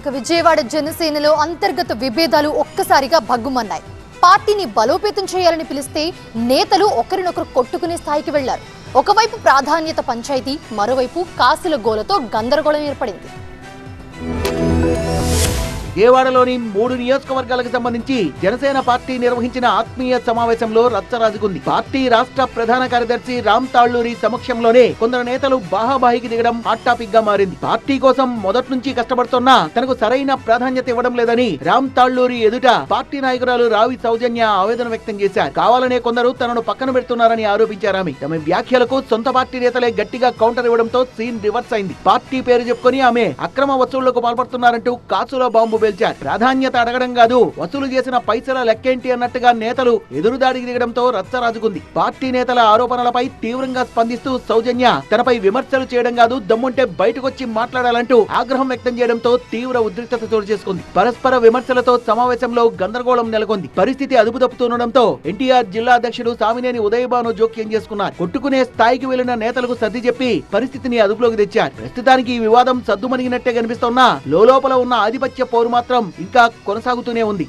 ఇక విజయవాడ జనసేనలో అంతర్గత విభేదాలు ఒక్కసారిగా భగ్గుమన్నాయి. పార్టీని బలోపేతం చేయాలని పిలిస్తే నేతలు ఒకరినొకరు కొట్టుకునే స్థాయికి వెళ్ళారు. ఒకవైపు ప్రాధాన్యత పంచాయతీ మరోవైపు కాసుల గోలతో గందరగోళం ఏర్పడింది. విజయవాడలోని మూడు నియోజకవర్గాలకు సంబంధించి జనసేన పార్టీ నిర్వహించిన ఆత్మీయ సమావేశంలో రచ్చరాజుకుంది పార్టీ రాష్ట్ర ప్రధాన కార్యదర్శి రామ్ తాళ్ళూరి సమక్షంలోనే కొందరు నేతలు బాహాబాహికి దిగడం హాట్ టాపిక్గా మారింది. పార్టీ కోసం మొదటి నుంచి కష్టపడుతున్నా తనకు సరైన ప్రాధాన్యత ఇవ్వడం లేదని రామ్ తాళ్ళూరి ఎదుట పార్టీ నాయకురాలు రావి సౌజన్య ఆవేదన వ్యక్తం చేశారు. కావాలనే కొందరు తనను పక్కన పెడుతున్నారని ఆరోపించారు ఆమె. తమ వ్యాఖ్యలకు సొంత పార్టీ నేతలే గట్టిగా కౌంటర్ ఇవ్వడంతో సీన్ రివర్స్ అయింది. పార్టీ పేరు చెప్పుకొని ఆమె అక్రమ వసూళ్ళకు పాల్పడుతున్నారంటూ కాసులో బాంబు పేల్చారు ప్రాధాన్యత అడగడం కాదు. వసూలు చేసిన పైసల లెక్కేంటి అన్నట్టుగా నేతలు ఎదురుదాడికి దిగడంతో రచ్చరాజుకుంది. పార్టీ నేతల ఆరోపణలపై తీవ్రంగా స్పందిస్తూ సౌజన్య తనపై విమర్శలు చేయడం కాదు దమ్ముంటే బయటకొచ్చి మాట్లాడాలంటూ ఆగ్రహం వ్యక్తం చేయడంతో తీవ్ర ఉద్రిక్తత చోటు చేసుకుంది. పరస్పర విమర్శలతో సమావేశంలో గందరగోళం నెలకొంది. పరిస్థితి అదుపు తప్పుతుండడంతో ఎన్టీఆర్ జిల్లా అధ్యక్షుడు సామినేని ఉదయభాను జోక్యం చేసుకున్నారు. కొట్టుకునే స్థాయికి వెళ్ళిన నేతలకు సర్ది చెప్పి పరిస్థితిని అదుపులోకి తెచ్చారు. ప్రస్తుతానికి ఈ వివాదం సద్దుమణిగినట్టే కనిపిస్తున్నా లోపల ఉన్న ఆధిపత్య పోరు మాత్రం ఇంకా కొనసాగుతూనే ఉంది.